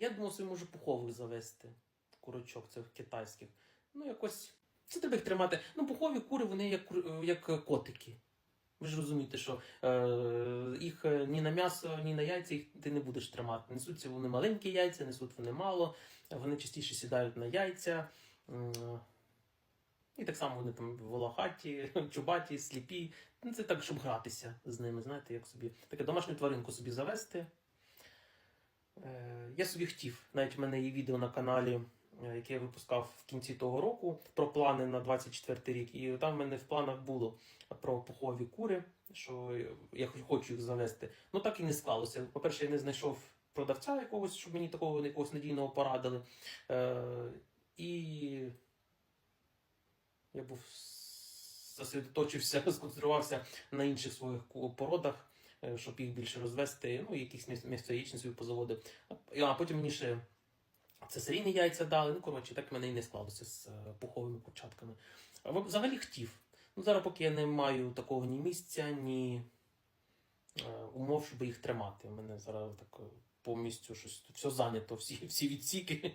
Я думав, собі можу пухових завести. Курочок цих китайських. Ну, якось. Це треба їх тримати. Ну, пухові кури, вони як, як котики. Ви ж розумієте, що е, їх е, ні на м'ясо, ні на яйця їх ти не будеш тримати. Несуться вони маленькі яйця, несуть вони мало, вони частіше сідають на яйця. І так само вони там волохаті, чубаті, сліпі. Ну, це так, щоб гратися з ними, знаєте, як собі. Таке домашню тваринку собі завести. Е, я собі хотів, навіть в мене є відео на каналі, е, яке я випускав в кінці того року, про плани на 24 рік. І там в мене в планах було про пухові кури, що я хочу їх завести. Ну так і не склалося. По-перше, я не знайшов продавця якогось, щоб мені такого якогось надійного порадили. Е, і я був зосередоточився, сконцентрувався на інших своїх породах, щоб їх більше розвести, ну, якісь яєчні собі позаводив. А- потім мені ще це серійні яйця дали. Ну, коротше, так в мене і не склалося з е, пуховими курчатками. Взагалі хотів. Ну, зараз поки я не маю такого ні місця, ні е, умов, щоб їх тримати. У мене зараз так е, повністю щось все зайнято, всі, всі відсіки.